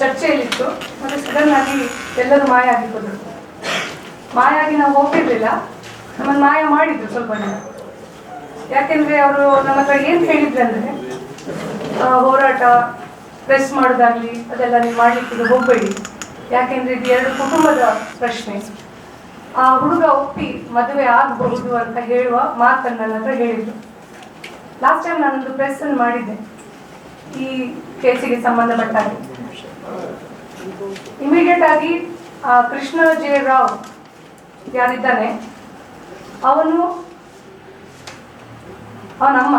ಚರ್ಚೆಯಲ್ಲಿತ್ತು. ಮತ್ತೆ ಸಡನ್ ಆಗಿ ಎಲ್ಲರೂ ಮಾಯ ಆಗಿದ್ರು ಮಾಯ ಆಗಿ ನಾವು ಹೋಗಿರ್ಲಿಲ್ಲ ನಮ್ಮನ್ನು ಮಾಯ ಮಾಡಿದ್ರು ಸ್ವಲ್ಪ ಜನ. ಯಾಕೆಂದ್ರೆ ಅವರು ನಮ್ಮ ಹತ್ರ ಏನು ಹೇಳಿದ್ರು ಅಂದ್ರೆ ಹೋರಾಟ ಪ್ರೆಸ್ ಮಾಡೋದಾಗ್ಲಿ, ಅದೆಲ್ಲ ನೀವು ಮಾಡಲಿಕ್ಕೆ ಹೋಗಬೇಡಿ. ಯಾಕೆಂದ್ರೆ ಇದು ಎರಡು ಕುಟುಂಬದ ಪ್ರಶ್ನೆ. ಆ ಹುಡುಗ ಒಪ್ಪಿ ಮದುವೆ ಆಗಬಹುದು ಅಂತ ಹೇಳುವ ಮಾತನ್ನು ನನ್ನ ಹತ್ರ ಹೇಳಿದ್ರು. ಲಾಸ್ಟ್ ಟೈಮ್ ನಾನೊಂದು ಪ್ರೆಸ್ ಅನ್ನು ಮಾಡಿದ್ದೆ. ಈ ಕೇಸಿಗೆ ಸಂಬಂಧಪಟ್ಟ ಹಾಗೆ ಇಮಿಡಿಯೇಟ್ ಆಗಿ ಕೃಷ್ಣ ಜೆ ರಾವ್ ಯಾರಿದ್ದಾನೆ, ಅವನು ಅವನಮ್ಮ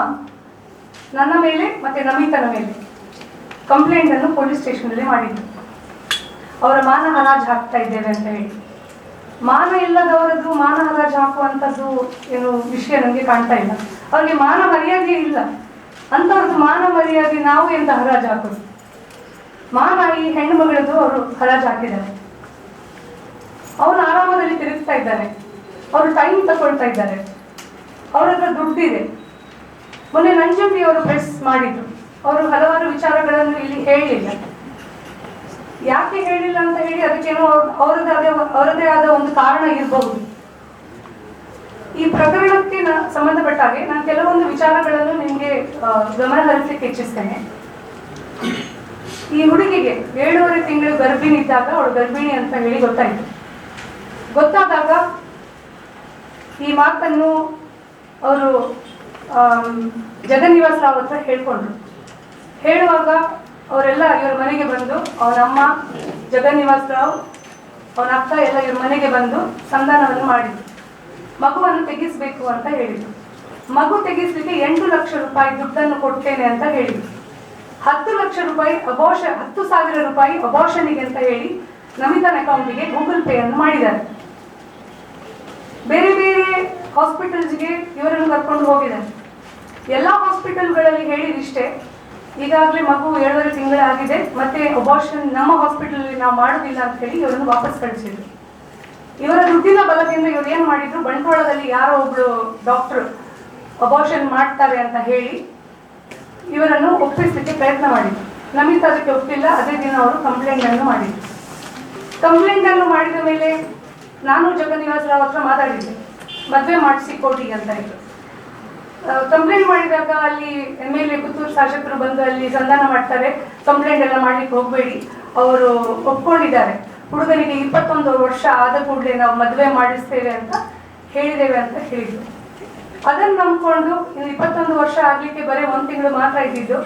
ನನ್ನ ಮೇಲೆ ಮತ್ತೆ ನಮಿತನ ಮೇಲೆ ಕಂಪ್ಲೇಂಟ್ ಅನ್ನು ಪೊಲೀಸ್ ಸ್ಟೇಷನಲ್ಲಿ ಮಾಡಿದ್ರು. ಅವರ ಮಾನ ಹರಾಜು ಹಾಕ್ತಾ ಇದ್ದೇವೆ ಅಂತ ಹೇಳಿ. ಮಾನ ಇಲ್ಲದವರದ್ದು ಮಾನ ಹರಾಜು ಹಾಕುವಂಥದ್ದು ಏನು ವಿಷಯ ನನಗೆ ಕಾಣ್ತಾ ಇಲ್ಲ. ಅವ್ರಿಗೆ ಮಾನ ಮರ್ಯಾದೆ ಇಲ್ಲ. ಅಂಥವ್ರದ್ದು ಮಾನ ಮರ್ಯಾದೆ ನಾವು ಎಂತ ಹರಾಜು ಹಾಕೋದು? ಮಾನ ಈ ಹೆಣ್ಣು ಮಗಳದ್ದು ಅವರು ಹರಾಜು ಹಾಕಿದ್ದಾರೆ. ಅವನು ಆರಾಮದಲ್ಲಿ ತಿರುಗಿಸ್ತಾ ಇದ್ದಾರೆ ಅವರು ಟೈಮ್ ತಗೊಳ್ತಾ ಇದ್ದಾರೆ. ಅವ್ರ ಹತ್ರ ದುಡ್ಡಿದೆ. ಮೊನ್ನೆ ನಂಜುಂಡಿ ಅವರು ಪ್ರೆಸ್ ಮಾಡಿದ್ರು. ಅವರು ಹಲವಾರು ವಿಚಾರಗಳನ್ನು ಇಲ್ಲಿ ಹೇಳಿಲ್ಲ. ಯಾಕೆ ಹೇಳಿಲ್ಲ ಅಂತ ಹೇಳಿ ಅದಕ್ಕೇನೋ ಅವ್ರ- ಅವರದೇ ಅವರದೇ ಆದ ಒಂದು ಕಾರಣ ಇರಬಹುದು ಈ ಪ್ರಕರಣಕ್ಕೆ ಸಂಬಂಧಪಟ್ಟ ಹಾಗೆ ನಾನು ಕೆಲವೊಂದು ವಿಚಾರಗಳನ್ನು ನಿಮಗೆ ಗಮನ ಹರಿಸಲಿಕ್ಕೆ ಇಚ್ಛಿಸ್ತೇನೆ. ಈ ಹುಡುಗಿಗೆ ಏಳೂವರೆ ತಿಂಗಳು ಗರ್ಭಿಣಿ ಇದ್ದಾಗ ಅವಳು ಗರ್ಭಿಣಿ ಅಂತ ಹೇಳಿ ಗೊತ್ತಾಯಿತು. ಗೊತ್ತಾದಾಗ ಈ ಮಾತನ್ನು ಅವರು ಜಗನ್ನಿವಾಸ ರಾವ್ ಹತ್ರ ಹೇಳ್ಕೊಂಡ್ರು. ಹೇಳುವಾಗ ಅವರೆಲ್ಲ ಇವ್ರ ಮನೆಗೆ ಬಂದು ಅವನ ಅಮ್ಮ ಜಗನ್ನಿವಾಸ್ ರಾವ್ ಅವನ ಅಕ್ಕ ಎಲ್ಲ ಇವ್ರ ಮನೆಗೆ ಬಂದು ಸಂಧಾನವನ್ನು ಮಾಡಿದ್ರು. ಮಗುವನ್ನು ತೆಗಿಸ್ಬೇಕು ಅಂತ ಹೇಳಿದ್ರು. ಮಗು ತೆಗಿಸ್ಲಿಕ್ಕೆ ಎಂಟು ಲಕ್ಷ ರೂಪಾಯಿ ದುಡ್ಡನ್ನು ಕೊಡ್ತೇನೆ ಅಂತ ಹೇಳಿದ್ರು. ಹತ್ತು ಲಕ್ಷ ರೂಪಾಯಿ ಅಬೋಷ ಹತ್ತು ಸಾವಿರ ರೂಪಾಯಿ ಅಬೋಷನಿಗೆ ಅಂತ ಹೇಳಿ ನಮಿತನ ಅಕೌಂಟಿಗೆ ಗೂಗಲ್ ಪೇ ಅನ್ನು ಮಾಡಿದ್ದಾರೆ. ಬೇರೆ ಬೇರೆ ಹಾಸ್ಪಿಟಲ್ಸ್ಗೆ ಇವರನ್ನು ಕರ್ಕೊಂಡು ಹೋಗಿದ್ದಾರೆ. ಎಲ್ಲ ಹಾಸ್ಪಿಟಲ್ಗಳಲ್ಲಿ ಹೇಳಿದಿಷ್ಟೇ, ಈಗಾಗಲೇ ಮಗು ಏಳುವರೆ ತಿಂಗಳಾಗಿದೆ ಮತ್ತೆ ಅಬಾರ್ಷನ್ ನಮ್ಮ ಹಾಸ್ಪಿಟಲಲ್ಲಿ ನಾವು ಮಾಡೋದಿಲ್ಲ ಅಂತ ಹೇಳಿ ಇವರನ್ನು ವಾಪಸ್ ಕಳಿಸಿದ್ರು. ಇವರ ದುಡ್ಡಿನ ಬಲದಿಂದ ಇವರು ಏನು ಮಾಡಿದ್ರು, ಬಂಟ್ವಾಳದಲ್ಲಿ ಯಾರೋ ಒಬ್ರು ಡಾಕ್ಟರ್ ಅಬಾರ್ಷನ್ ಮಾಡ್ತಾರೆ ಅಂತ ಹೇಳಿ ಇವರನ್ನು ಒಪ್ಪಿಸಲಿಕ್ಕೆ ಪ್ರಯತ್ನ ಮಾಡಿದ್ರು. ನಮಿತ್ ಅದಕ್ಕೆ ಒಪ್ಪಿಲ್ಲ, ಅದೇ ದಿನ ಅವರು ಕಂಪ್ಲೇಂಟ್ ಅನ್ನು ಮಾಡಿದ್ರು. ಕಂಪ್ಲೇಂಟ್ ಅನ್ನು ಮಾಡಿದ ಮೇಲೆ ನಾನು ಜಗನ್ನಿವಾಸ ರಾವ್ ಹತ್ರ ಮಾತಾಡಿದ್ದೆ. ಮದುವೆ ಮಾಡಿಸಿ ಕೋರ್ಟಿಗೆ ಅಂತ ಹೇಳಿ ಕಂಪ್ಲೇಂಟ್ ಮಾಡಿದಾಗ ಅಲ್ಲಿ ಎಂ ಎಲ್ ಎ ಪುತ್ತೂರು ಶಾಸಕರು ಬಂದು ಅಲ್ಲಿ ಸಂಧಾನ ಮಾಡ್ತಾರೆ, ಕಂಪ್ಲೇಂಟ್ ಎಲ್ಲ ಮಾಡ್ಲಿಕ್ಕೆ ಹೋಗಬೇಡಿ. ಅವರು ಒಪ್ಕೊಂಡಿದ್ದಾರೆ. ಹುಡುಗನಿಗೆ ಇಪ್ಪತ್ತೊಂದು ವರ್ಷ ಆದ ಕೂಡಲೇ ನಾವು ಮದುವೆ ಮಾಡಿಸ್ತೇವೆ ಅಂತ ಹೇಳಿದ್ದೇವೆ ಅಂತ ಹೇಳಿದ್ರು. ಅದನ್ನು ನಂಬ್ಕೊಂಡು ಇಪ್ಪತ್ತೊಂದು ವರ್ಷ ಆಗ್ಲಿಕ್ಕೆ ಬರೀ ಒಂದು ತಿಂಗಳು ಮಾತ್ರ ಇದ್ದಿದ್ದು.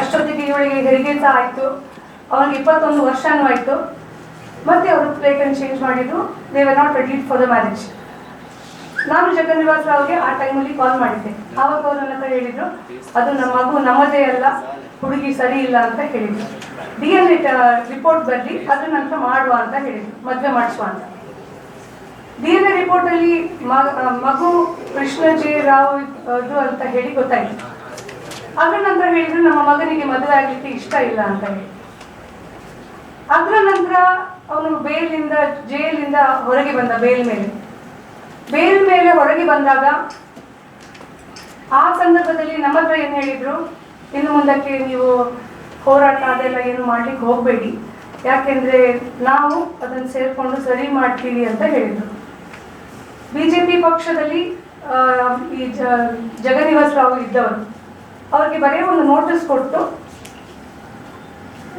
ಅಷ್ಟೊತ್ತಿಗೆ ಇವಳಿಗೆ ಹೆರಿಗೆ ಅಂತ ಆಯ್ತು. ಅವನಿಗೆ ಇಪ್ಪತ್ತೊಂದು ವರ್ಷನೂ ಆಯ್ತು. ಮತ್ತೆ ಅವರು ಪ್ಲೇಟ್ ಅನ್ನು ಚೇಂಜ್ ಮಾಡಿದ್ರು. They were not ready for the marriage ನಾನು ಜಗನ್ನಿವಾಸ ರಾವ್ಗೆ ಆ ಟೈಮಲ್ಲಿ ಕಾಲ್ ಮಾಡಿದ್ದೆ. ಆವಾಗ ಅವ್ರು ನನ್ನ ಹತ್ರ ಹೇಳಿದ್ರು, ಅದು ನಮ್ಮ ಮಗು ನಮ್ಮದೇ ಅಲ್ಲ, ಹುಡುಗಿ ಸರಿ ಇಲ್ಲ ಅಂತ ಹೇಳಿದ್ರು. ಡಿ ಎನ್ ಎ ರಿಪೋರ್ಟ್ ಬರಲಿ, ಅದ್ರ ನಂತರ ಮಾಡುವ ಅಂತ ಹೇಳಿದ್ರು. ಮದುವೆ ಮಾಡಿಸುವ ಅಂತ. ಎನ್ ರಿಪೋರ್ಟ್ ಅಲ್ಲಿ ಮಗು ಕೃಷ್ಣ ಜೆ ರಾವ್ ಅದು ಅಂತ ಹೇಳಿ ಗೊತ್ತಾಯ್ತು. ಅದರ ನಂತರ ಹೇಳಿದ್ರು ನಮ್ಮ ಮಗನಿಗೆ ಮದುವೆ ಆಗ್ಲಿಕ್ಕೆ ಇಷ್ಟ ಇಲ್ಲ ಅಂತ ಹೇಳಿ. ಅದರ ನಂತರ ಅವನು ಬೇಲಿಂದ, ಜೈಲಿಂದ ಹೊರಗೆ ಬಂದ, ಬೇಲ್ ಮೇಲೆ. ಬೇಲ್ ಮೇಲೆ ಹೊರಗೆ ಬಂದಾಗ ಆ ಸಂದರ್ಭದಲ್ಲಿ ನಮ್ಮ ಹತ್ರ ಏನು ಹೇಳಿದ್ರು, ಇನ್ನು ಮುಂದಕ್ಕೆ ನೀವು ಹೋರಾಟ ಅದೆಲ್ಲ ಏನು ಮಾಡ್ಲಿಕ್ಕೆ ಹೋಗಬೇಡಿ. ಯಾಕೆಂದ್ರೆ ನಾವು ಅದನ್ನು ಸೇರ್ಕೊಂಡು ಸರಿ ಮಾಡ್ತೀವಿ ಅಂತ ಹೇಳಿದ್ರು. ಬಿಜೆಪಿ ಪಕ್ಷದಲ್ಲಿ ಈ ಜ- ಜಗನ್ನಿವಾಸ್ ರಾವ್ ಇದ್ದವರು ಅವ್ರಿಗೆ ಬರೀ ಒಂದು ನೋಟಿಸ್ ಕೊಟ್ಟು